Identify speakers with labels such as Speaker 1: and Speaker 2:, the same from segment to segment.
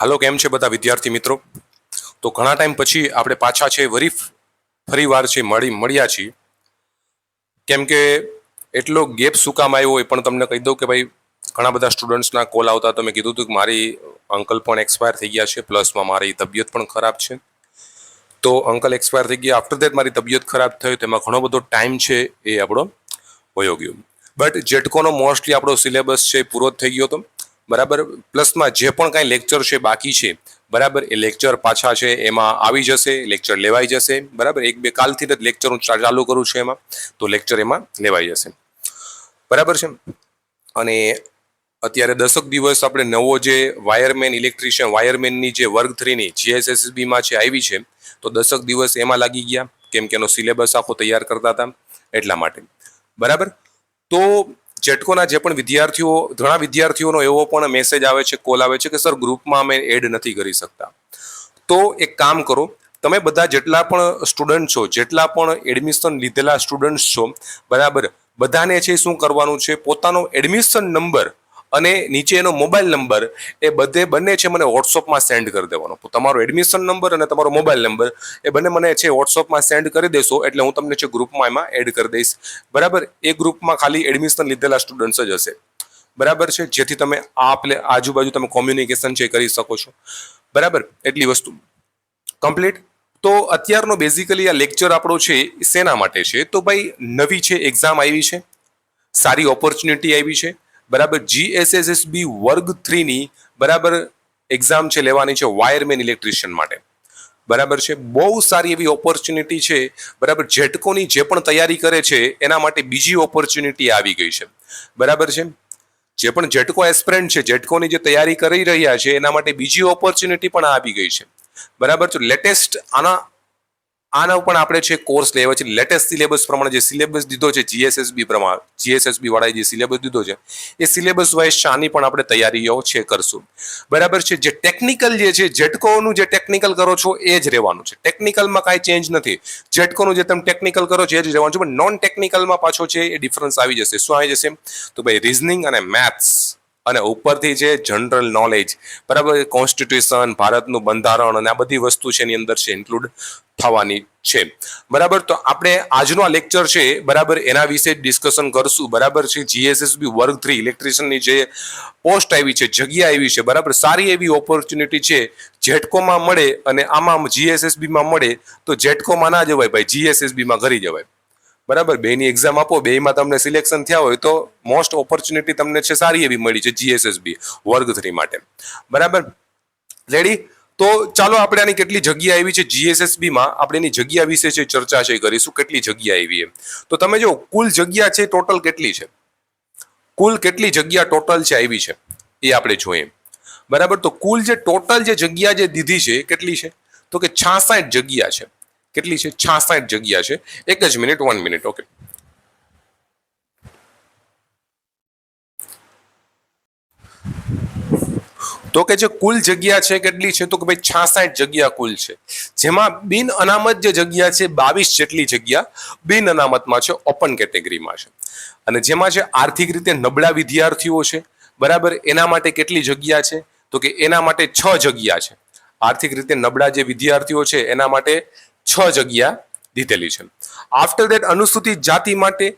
Speaker 1: હાલો, કેમ છે બધા વિદ્યાર્થી મિત્રો? તો ઘણા ટાઈમ પછી આપણે પાછા છે, વરી ફરી વાર છે, મળી, મળ્યા છીએ. કેમ કે એટલો ગેપ શું કામ આવ્યો હોય પણ તમને કહી દઉં કે ભાઈ, ઘણા બધા સ્ટુડન્ટ્સના કોલ આવતા તો મેં કીધું હતું કે મારી અંકલ પણ એક્સપાયર થઈ ગયા છે, પ્લસમાં મારી તબિયત પણ ખરાબ છે. તો અંકલ એક્સપાયર થઈ ગયા. આફ્ટર દેટ મારી તબિયત ખરાબ થઈ તેમાં ઘણો બધો ટાઈમ છે એ આપણો વયો ગયો. બટ જેટકોનો મોસ્ટલી આપણો સિલેબસ છે પૂરો થઈ ગયો હતો બરાબર? પ્લસમાં જે પણ કાંઈ લેક્ચર છે બાકી છે. બરાબર? એ લેક્ચર પાછા છે, એમાં આવી જશે લેક્ચર લેવાઈ જશે. બરાબર? એક બે કાલથી જ લેક્ચર હું ચાલુ કરું છું એમાં. તો લેક્ચર એમાં લેવાઈ જશે. બરાબર છે? અને અત્યારે દસક દિવસ આપણે નવો જે વાયરમેન ઇલેક્ટ્રિશિયન વાયરમેનની જે વર્ગ થ્રીની જીએસએસબીમાં છે, આવી છે. તો દસક દિવસ એમાં લાગી ગયા. કેમ કે એનો સિલેબસ આખો તૈયાર કરતા હતા. એટલા માટે. બરાબર? તો જેટકોના જે પણ વિદ્યાર્થીઓ, ઘણા વિદ્યાર્થીઓનો એવો પણ મેસેજ આવે છે કોલ આવે છે કે સર ગ્રુપમાં અમે એડ નથી કરી શકતા. તો એક કામ કરો, તમે બધા જેટલા પણ સ્ટુડન્ટ છો, જેટલા પણ એડમિશન લીધેલા સ્ટુડન્ટ્સ છો, બરાબર, બધાને છે શું કરવાનું છે? પોતાનો એડમિશન નંબર અને નીચે એનો મોબાઈલ નંબર એ બધે બંને છે મને વોટ્સઅપમાં સેન્ડ કરી દેવાનો. તમારો એડમિશન નંબર અને તમારો મોબાઈલ નંબર એ બંને મને છે વોટ્સઅપમાં સેન્ડ કરી દેશો એટલે હું તમને છે ગ્રુપમાં એમાં એડ કરી દઈશ. બરાબર? એ ગ્રુપમાં ખાલી એડમિશન લીધેલા સ્ટુડન્ટ્સ જ હશે. બરાબર છે? જેથી તમે આ પ્લે આજુબાજુ તમે કોમ્યુનિકેશન છે કરી શકો છો. બરાબર? એટલી વસ્તુ. કમ્પ્લીટ તો અત્યારનો બેઝિકલી આ લેક્ચર આપણો છે શેના માટે છે. તો ભાઈ નવી છે એક્ઝામ આવી છે. સારી ઓપોર્ચ્યુનિટી આવી છે. બરાબર જીએસએસએસબી વર્ગ થ્રીની બરાબર એક્ઝામ છે, લેવાની છે વાયરમેન ઇલેક્ટ્રિશિયન માટે. બરાબર છે? બહુ સારી એવી ઓપોર્ચ્યુનિટી છે. બરાબર જેટકોની જે પણ તૈયારી કરે છે, એના માટે બીજી ઓપોર્ચ્યુનિટી આવી ગઈ છે. બરાબર છે? જે પણ જેટકો એસ્પિરન્ટ છે જેટકોની જે તૈયારી કરી રહ્યા છે, એના માટે બીજી ઓપોર્ચ્યુનિટી પણ આવી ગઈ છે. બરાબર તો લેટેસ્ટ આના આના પણ આપણે છે કોર્સ લેવા છે લેટેસ્ટ સિલેબસ પ્રમાણે જે સિલેબસ દીધો છે જીએસએસબી પ્રમાણે જીએસએસબી વાળાએ જે સિલેબસ દીધો છે, એ સિલેબસ વાઇઝ શાની પણ આપણે તૈયારીઓ છે કરશું. બરાબર છે, જે ટેકનિકલ જે છે જેટકોનું જે ટેકનિકલ કરો છો, એ જ રહેવાનું છે. ટેકનિકલમાં કાંઈ ચેન્જ નથી. જેટકોનું જે તમે ટેકનિકલ કરો છો, એ જ રહેવાનું છે, પણ નોન ટેકનિકલમાં પાછો છે, એ ડિફરન્સ આવી જશે. શું આવી જશે? તો ભાઈ રિઝનિંગ અને મેથ્સ અને ઉપરથી છે જનરલ નોલેજ બરાબર? કોન્સ્ટિટ્યુશન ભારતનું બંધારણ અને આ બધી વસ્તુ છે એની અંદર છે ઇન્ક્લુડ થવાની છે. બરાબર? તો આપણે આજનો આ લેક્ચર છે, બરાબર, એના વિશે ડિસ્કશન કરશું. બરાબર છે? જીએસએસબી વર્ગ થ્રી ઇલેક્ટ્રિશિયનની જે પોસ્ટ આવી છે, જગ્યા આવી છે, બરાબર? સારી એવી ઓપોર્ચ્યુનિટી છે જેટકોમાં મળે અને આમાં જીએસએસબીમાં મળે, તો જેટકોમાં ના જવાય ભાઈ જીએસએસબીમાં કરી જવાય. બરાબર? બેની એક્ઝામ આપો, બેમાં તમને સિલેક્શન થયા હોય તો મોસ્ટ ઓપોર્ચ્યુનિટી તમને છે સારી એવી મળી છે જીએસએસબી વર્ગ થ્રી માટે. બરાબર? રેડી તો ચાલો આપણે આની કેટલી જગ્યા આવી છે જીએસએસબી માં. આપણે એની જગ્યા વિશે છે ચર્ચા છે કરીશું, કેટલી જગ્યા આવી એમ. તો તમે જો કુલ જગ્યા છે ટોટલ કેટલી છે? કુલ કેટલી જગ્યા ટોટલ છે આવી છે? એ આપણે જોઈએ. બરાબર? તો કુલ જે ટોટલ જે જગ્યા જે દીધી છે કેટલી છે? તો કે છાસઠ જગ્યા છે. કેટલી છે? છાસઠ જગ્યા છે. એક જ મિનિટ વન મિનિટ ઓકે તો કે જે કુલ જગ્યા છે કેટલી છે? તો કે ભાઈ છાસઠ જગ્યા કુલ છે. જેમાં બિન અનામત જે જગ્યા છે, બાવીસ જેટલી જગ્યા બિન અનામતમાં છે ઓપન કેટેગરીમાં છે. અને જેમાં છે, આર્થિક રીતે નબળા વિદ્યાર્થીઓ છે. બરાબર? એના માટે કેટલી જગ્યા છે? તો કે એના માટે છ જગ્યા છે. આર્થિક રીતે નબળા જે વિદ્યાર્થીઓ છે, એના માટે છ જગ્યા દીધેલી છે. આફ્ટર દેટ અનુસૂચિત જાતિ માટે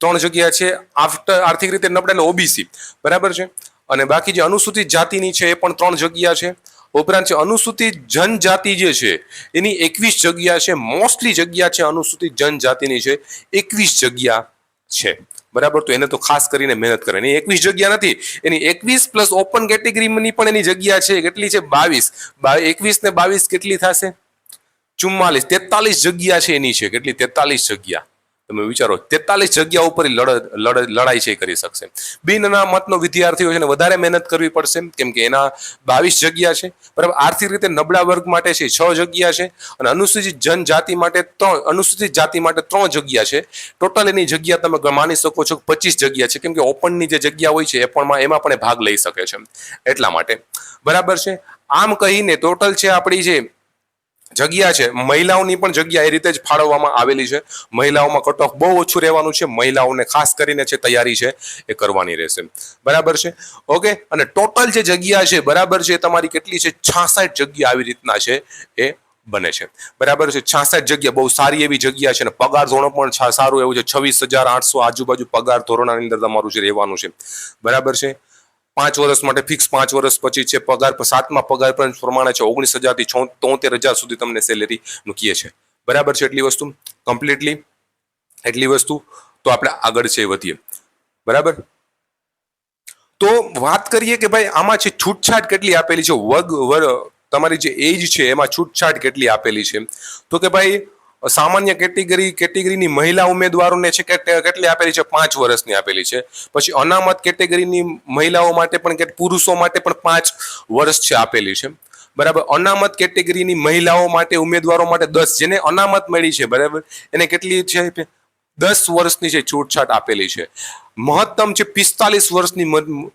Speaker 1: ત્રણ જગ્યા છે. આફ્ટર આર્થિક રીતે નબળા એટલે ઓબીસી. બરાબર છે? અને બાકી જે અનુસૂચિત જાતિની છે એ પણ ત્રણ જગ્યા છે. ઉપરાંત છે અનુસૂચિત જનજાતિ જે છે, એની એકવીસ જગ્યા છે. મોસ્ટલી જગ્યા છે અનુસૂચિત જનજાતિની છે. એકવીસ જગ્યા છે. બરાબર? તો એને તો ખાસ કરીને મહેનત કરે. એની એકવીસ જગ્યા નથી. એની એકવીસ પ્લસ ઓપન કેટેગરીની પણ એની જગ્યા છે. કેટલી છે? બાવીસ. એકવીસ ને બાવીસ કેટલી થશે? ચુમ્માલીસ, તેતાલીસ જગ્યા છે એની છે. કેટલી? તેતાલીસ જગ્યા. તમે વિચારો, તેતાલીસ જગ્યા ઉપર લડ લડ લડાઈ છે કરી શકશે. બિન અનામતનો વિદ્યાર્થીઓ છે વધારે મહેનત કરવી પડશે કેમ કે એના બાવીસ જગ્યા છે. બરાબર? આર્થિક રીતે નબળા વર્ગ માટે છે છ જગ્યા છે અને અનુસૂચિત જનજાતિ માટે ત્રણ, અનુસૂચિત જાતિ માટે ત્રણ જગ્યા છે. ટોટલ એની જગ્યા તમે માની શકો છો પચીસ જગ્યા છે. કેમ કે ઓપનની જે જગ્યા હોય છે એ પણ એમાં પણ ભાગ લઈ શકે છે એટલા માટે. બરાબર છે? આમ કહીને ટોટલ છે આપણી જે જગ્યા છે. મહિલાઓની પણ જગ્યા એ રીતે જ ફાળવવામાં આવેલી છે. મહિલાઓમાં કટ ઓફ બહુ ઓછું રહેવાનું છે. મહિલાઓને ખાસ કરીને છે તૈયારી છે એ કરવાની રહેશે. બરાબર છે? ઓકે? અને ટોટલ જે જગ્યા છે, બરાબર છે તમારી કેટલી છે? છાસઠ જગ્યા આવી રીતના છે એ બને છે. બરાબર છે? છાસઠ જગ્યા બહુ સારી એવી જગ્યા છે અને પગાર ધોરણ પણ સારું એવું છે. છવ્વીસ હજાર આઠસો આજુબાજુ પગાર ધોરણની અંદર તમારું જે રહેવાનું છે. બરાબર છે? પાંચ વર્ષ માટે ફિક્સ પાંચ વર્ષ પછી છે પગાર સાતમા પગાર પ્રમાણે છે, ઓગણીસ હજારથી તોતેર હજાર સુધી તમને સેલેરી મૂકીએ છે બરાબર છે એટલી વસ્તુ? કમ્પ્લીટલી એટલી વસ્તુ? તો આપણે આગળ છે વધીએ. બરાબર? તો વાત કરીએ કે ભાઈ, આમાં છે છૂટછાટ કેટલી આપેલી છે? વર્ગ વર, તમારી જે એજ છે, એમાં છૂટછાટ કેટલી આપેલી છે? તો કે ભાઈ સામાન્ય કેટેગરી, કેટેગરીની મહિલા ઉમેદવારોને છે કે કેટલી આપેલી છે? પાંચ વર્ષની આપેલી છે. પછી અનામત કેટેગરીની મહિલાઓ માટે પણ પુરુષો માટે પણ પાંચ વર્ષ છે આપેલી છે. બરાબર? અનામત કેટેગરીની મહિલાઓ માટે, ઉમેદવારો માટે દસ. જેને અનામત મળી છે, બરાબર? એને કેટલી છે? દસ વર્ષની છે, છૂટછાટ આપેલી છે. મહત્તમ છે, પિસ્તાલીસ વર્ષની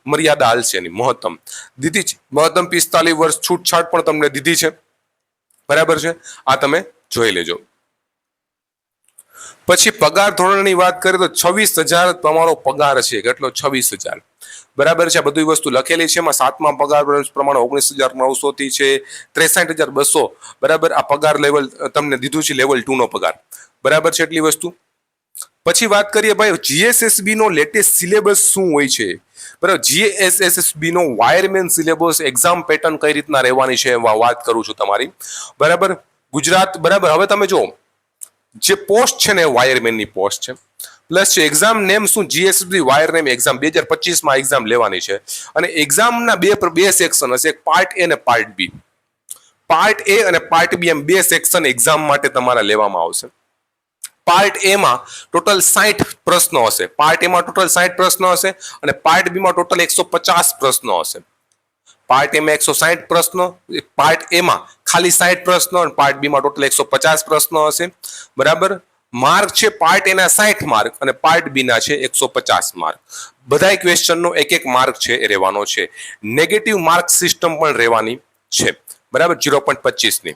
Speaker 1: મર્યાદા હાલ છે એની, મહત્તમ. દીધી છે. મહત્તમ પિસ્તાલીસ વર્ષ છૂટછાટ પણ તમને દીધી છે. બરાબર છે? આ તમે જોઈ લેજો. પછી પગાર ધોરણની વાત કરીએ તો છવ્વીસ હજાર તમારો પગાર છે. કેટલો? છવ્વીસ હજાર. બરાબર છે. આ બધી વસ્તુ લખેલી છે. એમાં સાતમા પગાર પ્રમાણે ઓગણીસ હજાર નવસો થી છે. ત્રેસઠ હજાર બસો. બરાબર? આ પગાર લેવલ તમને દીધું છે લેવલ ટુ નો પગાર. બરાબર છે એટલી વસ્તુ? પછી વાત કરીએ ભાઈ જીએસએસબી નો લેટેસ્ટ સિલેબસ શું હોય છે? બરાબર? જીએસએસબી નો વાયરમેન સિલેબસ એક્ઝામ પેટર્ન કઈ રીતના રહેવાની છે વાત કરું છું તમારી. બરાબર? ગુજરાત, બરાબર? હવે તમે જો જે પોસ્ટ છે ને વાયરમેનની પોસ્ટ છે. પ્લસ છે એક્ઝામ નેમ શું જીએસબી વાયર નેમ એક્ઝામ બે હજાર પચીસમાં એક્ઝામ લેવાની છે. અને એક્ઝામના બે બે સેક્શન હશે, એક પાર્ટ એ અને પાર્ટ બી પાર્ટ એ અને પાર્ટ બી એમ બે સેક્શન એક્ઝામ માટે તમારા લેવામાં આવશે. પાર્ટ એ માં ટોટલ સાઠ પ્રશ્નો હશે. પાર્ટ એમાં ટોટલ સાઠ પ્રશ્નો હશે અને પાર્ટ બીમાં ટોટલ એકસો પચાસ પ્રશ્નો હશે. પાર્ટ એમાં એકસો સાઠ પ્રશ્નો પાર્ટ એમાં ખાલી સાઠ પ્રશ્નો અને પાર્ટ બી માં ટોટલ એકસો પચાસ પ્રશ્નો હશે. બરાબર? માર્ક છે પાર્ટ એના સાઠ માર્ક અને પાર્ટ બી ના છે એકસો પચાસ માર્ક બધા ક્વેશ્ચનનો એક એક માર્ક છે એ રહેવાનો છે. નેગેટિવ માર્ક સિસ્ટમ પણ રહેવાની છે. બરાબર? ઝીરો પોઈન્ટ પચીસની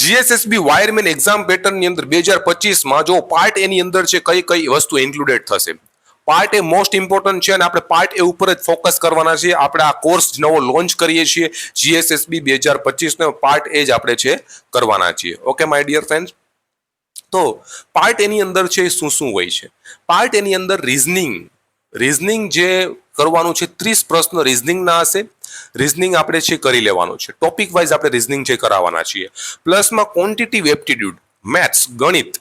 Speaker 1: જીએસએસબી વાયરમેન એક્ઝામ પેટર્નની અંદર બે હજાર પચીસમાં જો પાર્ટ એની અંદર છે કઈ કઈ વસ્તુ ઇન્ક્લુડેડ થશે? પાર્ટ એ મોસ્ટ ઇમ્પોર્ટન્ટ છે અને આપણે પાર્ટ એ ઉપર જ ફોકસ કરવાના છીએ. આપણે આ કોર્સ નવો લોન્ચ કરીએ છીએ જીએસએસબી બે હજાર પચીસનો પાર્ટ એ જ આપણે છે કરવાના છીએ. ઓકે માય ડિયર ફ્રેન્ડ્સ તો પાર્ટ એની અંદર છે શું શું હોય છે? પાર્ટ એની અંદર રિઝનિંગ રિઝનિંગ જે કરવાનું છે ત્રીસ પ્રશ્ન રિઝનિંગના હશે. રિઝનિંગ આપણે છે કરી લેવાનું છે. ટોપિક વાઇઝ આપણે રિઝનિંગ છે કરાવવાના છીએ. પ્લસમાં ક્વોન્ટિટિવ એપ્ટિટ્યુડ મેથ્સ ગણિત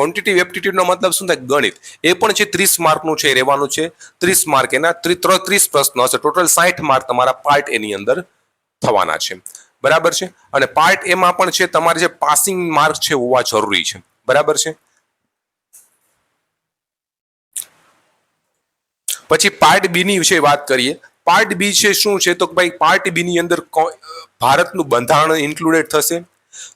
Speaker 1: ક્વોન્ટિટિવ એપ્ટિટ્યુડનો મતલબ શું થાય? ગણિત. એ પણ છે ત્રીસ માર્કનું છે રહેવાનું છે ત્રીસ માર્ક. એના ત્રીસ પ્રશ્નો હશે. ટોટલ સાઠ માર્ક તમારા પાર્ટ એની અંદર થવાના છે. બરાબર છે? અને પાર્ટ એમાં પણ છે તમારે જે પાસિંગ માર્ક છે હોવા જરૂરી છે. બરાબર છે? પછી પાર્ટ બી ની વિશે વાત કરીએ. પાર્ટ બી છે શું છે? તો ભાઈ પાર્ટ બી ની અંદર ભારતનું બંધારણ ઇન્ક્લુડેડ થશે.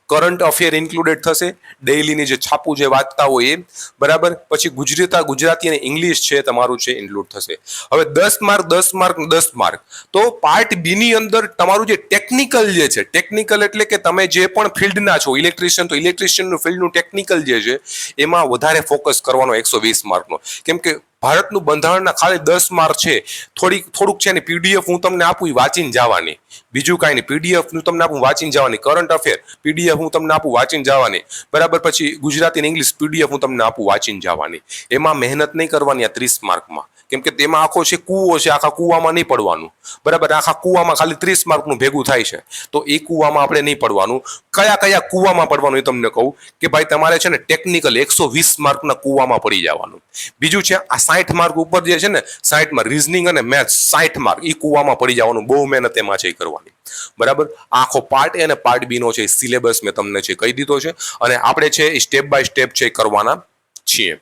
Speaker 1: કરંટ અફેર ઇન્ક્લુડેડ થશે. ડેઇલીની જે છાપું જે વાંચતા હોય એ બરાબર? પછી ગુજરાતા, ગુજરાતી અને ઇંગ્લિશ છે તમારું છે ઇન્ક્લુડ થશે. હવે દસ માર્ક દસ માર્ક દસ માર્ક. તો પાર્ટ બી ની અંદર તમારું જે ટેકનિકલ જે છે ટેકનિકલ એટલે કે તમે જે પણ ફિલ્ડના છો ઇલેક્ટ્રિશિયન તો ઇલેક્ટ્રિશિયનનું ફિલ્ડનું ટેકનિકલ જે છે, એમાં વધારે ફોકસ કરવાનો એકસો વીસ માર્કનો. કેમ કે ભારતનું બંધારણના ખાલી દસ માર્ક છે. થોડીક થોડુંક છે ને પીડીએફ હું તમને આપું, ઈ વાંચીને જવાની. બીજું કાંઈ નહીં, પીડીએફ હું તમને આપું, વાંચીને જવાની. કરંટ અફેર પીડીએફ હું તમને આપું, વાંચીને જવાની. બરાબર, પછી ગુજરાતી ને ઇંગ્લિશ, પીડીએફ હું તમને આપું, વાંચીને જવાની. એમાં મહેનત નહીં કરવાની આ ત્રીસ માર્કમાં. કેમ કે તેમાં આખો છે કૂવો છે, આખા કૂવામાં નહીં પડવાનું. બરાબર, આખા કૂવામાં ખાલી ત્રીસ માર્કનું ભેગું થાય છે. તો એ કૂવામાં આપણે નહીં પડવાનું. કયા કયા કૂવામાં પડવાનું એ તમને કહું કે ભાઈ તમારે છે ને ટેકનિકલ એકસો વીસ માર્કના કૂવામાં પડી જવાનું. બીજું છે આ સાઠ માર્ક ઉપર જે છે ને, સાઠમાં રિઝનિંગ અને મેથ્સ સાઠ માર્ક એ કૂવામાં પડી જવાનું, બહુ મહેનત એમાં છે કરવાની. બરાબર? આખો પાર્ટ એ અને પાર્ટ બી નો છે સિલેબસ મેં તમને છે કહી દીધો છે. અને આપણે છે એ સ્ટેપ બાય સ્ટેપ છે કરવાના છીએ.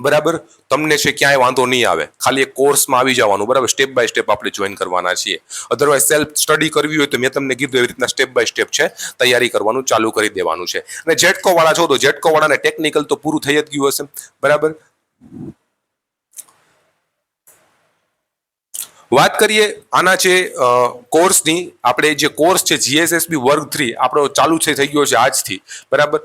Speaker 1: બરાબર? તમને છે ક્યાંય વાંધો નહીં આવે. ખાલી એક કોર્સમાં આવી જવાનું, બરાબર? સ્ટેપ બાય સ્ટેપ આપણે જોઈન કરવાના છીએ. અધરવાઇઝ સેલ્ફ સ્ટડી કરવી હોય તો મેં તમને કીધું એવી રીતના સ્ટેપ બાય સ્ટેપ છે, તૈયારી કરવાનું ચાલુ કરી દેવાનું છે. અને જેટકો વાળા છો તો જેટકો વાળાને ટેકનિકલ તો પૂરું થઈ જ ગયું હશે. બરાબર? વાત કરીએ આના છે કોર્સની આપણે જે કોર્સ છે જીએસએસબી વર્ગ થ્રી, આપણો ચાલુ છે, થઈ ગયો છે આજથી, બરાબર?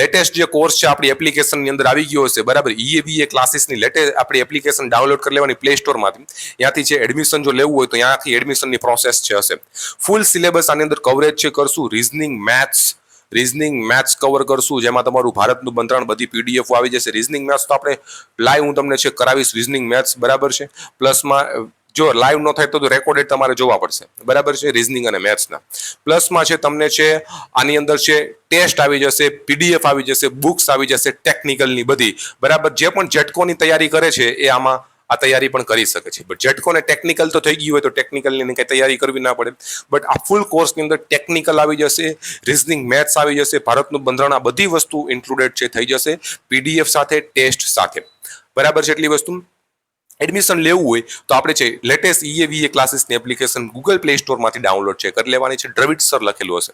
Speaker 1: લેટેસ્ટ જે કોર્સ છે આપણી એપ્લિકેશનની અંદર આવી ગયો હશે, બરાબર? ઈએબીએ ક્લાસીસની લેટેસ્ટ આપણી એપ્લિકેશન ડાઉનલોડ કરી લેવાની પ્લે સ્ટોરમાંથી ત્યાંથી છે એડમિશન જો લેવું હોય તો ત્યાંથી એડમિશનની પ્રોસેસ છે હશે. ફૂલ સિલેબસ આની અંદર કવરેજ છે કરશું reasoning maths reasoning maths cover કરશું, જેમાં તમારું ભારતનું બંધારણ બધી પીડીએફ આવી જશે. રિઝનિંગ મેથ્સ તો આપણે લાઈવ હું તમને છે કરાવીશ રિઝનિંગ મેથ્સ બરાબર છે? પ્લસમાં જો લાઈવ ન થાય તો રેકોર્ડેડ તમારે જોવા પડશે. બરાબર છે? રિઝનિંગ અને મેથ્સના પ્લસમાં છે તમને છે, આની અંદર છે ટેસ્ટ આવી જશે પીડીએફ આવી જશે બુક્સ આવી જશે ટેકનિકલની બધી. બરાબર? જે પણ જેટકોની તૈયારી કરે છે, એ આમાં આ તૈયારી પણ કરી શકે છે. બટ જેટકોને ટેકનિકલ તો થઈ ગયું હોય તો ટેકનિકલની કંઈ તૈયારી કરવી ના પડે. બટ આ ફૂલ કોર્સની અંદર ટેકનિકલ આવી જશે રિઝનિંગ મેથ્સ આવી જશે, ભારતનું બંધારણ આ બધી વસ્તુ ઇન્ક્લુડેડ છે, થઈ જશે. પીડીએફ સાથે ટેસ્ટ સાથે. બરાબર છે એટલી વસ્તુ? એડમિશન લેવું હોય તો આપણે છે latest E A V A ક્લાસીસની application Google play સ્ટોરમાંથી ડાઉનલોડ છે કરી લેવાની છે. દ્રવિડ સર લખેલું હશે.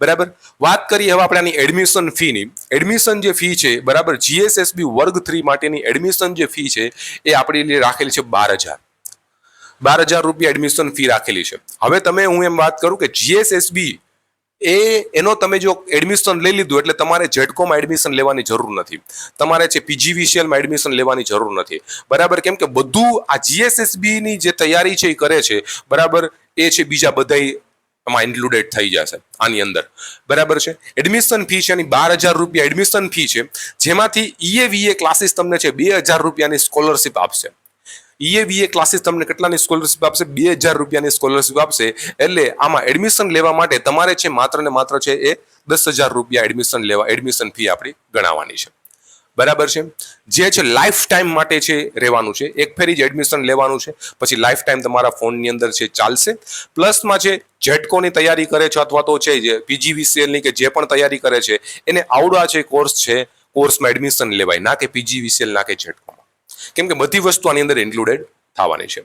Speaker 1: બરાબર? વાત કરીએ હવે આપણે આની એડમિશન ફીની એડમિશન જે ફી છે, બરાબર? જીએસએસબી વર્ગ થ્રી માટેની એડમિશન જે ફી છે, એ આપણી રાખેલી છે બાર હજાર. બાર હજાર રૂપિયા એડમિશન ફી રાખેલી છે. હવે તમે હું એમ વાત કરું કે જીએસએસબી એ, એનો તમે જો એડમિશન લઈ લીધું એટલે તમારે જેડકોમાં એડમિશન લેવાની જરૂર નથી. તમારે છે પીજીવીસીએલમાં એડમિશન લેવાની જરૂર નથી. બરાબર? કેમ કે બધું આ જીએસએસબીની જે તૈયારી છે એ કરે છે, બરાબર? એ છે બીજા બધાય એમાં ઇન્ક્લુડેડ થઈ જશે, આની અંદર. બરાબર છે? એડમિશન ફી છે એની બાર હજાર રૂપિયા એડમિશન ફી છે, જેમાંથી ઈએવીએ ક્લાસીસ તમને છે બે હજાર રૂપિયાની સ્કોલરશિપ આપશે. ઈએવીએ ક્લાસીસ તમને કેટલાની સ્કોલરશિપ આપશે? બે હજાર રૂપિયાની સ્કોલરશિપ આપશે. એટલે આમાં એડમિશન લેવા માટે તમારે છે માત્ર ને માત્ર છે એ દસ હજાર રૂપિયા એડમિશન લેવા એડમિશન ફી આપણી ગણાવવાની છે. બરાબર છે? જે છે લાઈફ ટાઈમ માટે છે રહેવાનું છે. એક ફેરી જ એડમિશન લેવાનું છે. પછી લાઈફ ટાઈમ તમારા ફોનની અંદર છે ચાલશે. પ્લસમાં છે જેટકોની તૈયારી કરે છે અથવા તો છે જે પીજીવીસીએલની કે જે પણ તૈયારી કરે છે, એને આવડા છે કોર્સ છે કોર્સમાં એડમિશન લેવાય. ના કે પીજીવીસીએલ, ના કે જેટકોમાં કેમ કે બધી વસ્તુ આની અંદર ઇન્ક્લુડેડ થવાની છે.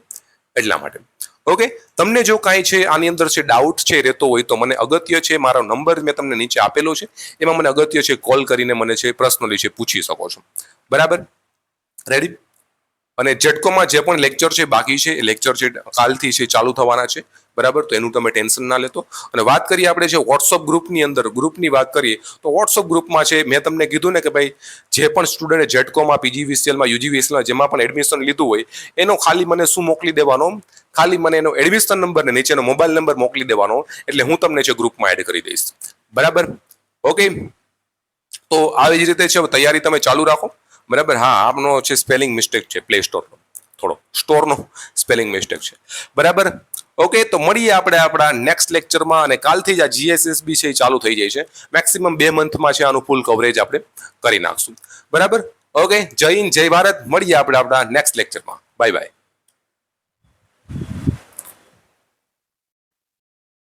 Speaker 1: એટલા માટે. ઓકે તમને જો કાંઈ છે, આની અંદર છે ડાઉટ છે, રહેતો હોય તો મને અગત્ય છે, મારો નંબર મેં તમને નીચે આપેલો છે, એમાં મને અગત્ય છે કોલ કરીને મને છે પર્સનલી છે પૂછી શકો છો. બરાબર? રેડી અને ઝટકોમાં જે પણ લેક્ચર છે, બાકી છે, એ લેક્ચર છે કાલથી છે, ચાલુ થવાના છે. બરાબર? તો એનું તમે ટેન્શન ના લેતો. અને વાત કરીએ આપણે જે વોટ્સઅપ ગ્રુપની અંદર ગ્રુપની વાત કરીએ, તો વોટ્સઅપ ગ્રુપમાં છે, મેં તમને કીધું ને કે ભાઈ, જે પણ સ્ટુડન્ટે જેટકોમાં પીજીવીસીએલમાં યુજીવીસીએલમાં જેમાં પણ એડમિશન લીધું હોય, એનો ખાલી મને શું મોકલી દેવાનો? ખાલી મને એનો એડમિશન નંબર ને નીચેનો મોબાઈલ નંબર મોકલી દેવાનો, એટલે હું તમને જે ગ્રુપમાં એડ કરી દઈશ. બરાબર? ઓકે તો આવી જ રીતે છે તૈયારી તમે ચાલુ રાખો. બરાબર? હા, આપનો છે સ્પેલિંગ મિસ્ટેક છે પ્લે સ્ટોરનો થોડો. સ્ટોરનો સ્પેલિંગ મિસ્ટેક છે. બરાબર? ઓકે તો મળીએ આપણે આપણા નેક્સ્ટ લેક્ચરમાં અને કાલથી જ આ જીએસએસબી છે એ ચાલુ થઈ જાય છે. મેક્સિમમ બે મંથમાં છે આનું ફૂલ કવરેજ આપણે કરી નાખશું. બરાબર? ઓકે જય હિન્દ, જય ભારત. મળીએ આપણે આપણા નેક્સ્ટ લેક્ચરમાં બાય બાય